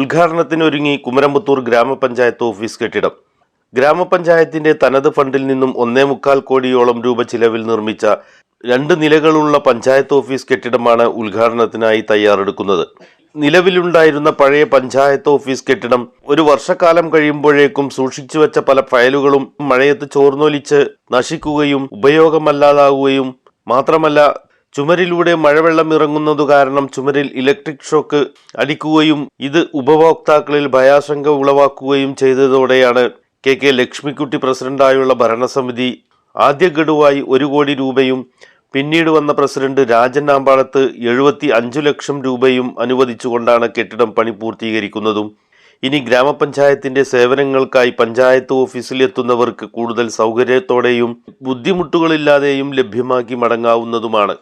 ഉദ്ഘാടനത്തിനൊരുങ്ങി കുമരമ്പത്തൂർ ഗ്രാമപഞ്ചായത്ത് ഓഫീസ് കെട്ടിടം. ഗ്രാമപഞ്ചായത്തിന്റെ തനത് ഫണ്ടിൽ നിന്നും ഒന്നേ മുക്കാൽ കോടിയോളം രൂപ ചിലവിൽ നിർമ്മിച്ച രണ്ട് നിലകളുള്ള പഞ്ചായത്ത് ഓഫീസ് കെട്ടിടമാണ് ഉദ്ഘാടനത്തിനായി തയ്യാറെടുക്കുന്നത്. നിലവിലുണ്ടായിരുന്ന പഴയ പഞ്ചായത്ത് ഓഫീസ് കെട്ടിടം ഒരു വർഷക്കാലം കഴിയുമ്പോഴേക്കും സൂക്ഷിച്ചു വെച്ച പല ഫയലുകളും മഴയത്ത് ചോർന്നൊലിച്ച് നശിക്കുകയും ഉപയോഗമല്ലാതാവുകയും മാത്രമല്ല ചുമരിലൂടെ മഴവെള്ളം ഇറങ്ങുന്നതു കാരണം ചുമരിൽ ഇലക്ട്രിക് ഷോക്ക് അടിക്കുകയും ഇത് ഉപഭോക്താക്കളിൽ ഭയാശങ്ക ഉളവാക്കുകയും ചെയ്തതോടെയാണ് കെ കെ ലക്ഷ്മിക്കുട്ടി പ്രസിഡന്റായുള്ള ഭരണസമിതി ആദ്യ ഗഡുവായി ഒരു കോടി രൂപയും പിന്നീട് വന്ന പ്രസിഡന്റ് രാജൻ ആമ്പാളത്ത് എഴുപത്തി അഞ്ചു ലക്ഷം രൂപയും അനുവദിച്ചുകൊണ്ടാണ് കെട്ടിടം പണി പൂർത്തീകരിക്കുന്നതും. ഇനി ഗ്രാമപഞ്ചായത്തിന്റെ സേവനങ്ങൾക്കായി പഞ്ചായത്ത് ഓഫീസിൽ എത്തുന്നവർക്ക് കൂടുതൽ സൗകര്യത്തോടെയും ബുദ്ധിമുട്ടുകളില്ലാതെയും ലഭ്യമാക്കി മടങ്ങാവുന്നതുമാണ്.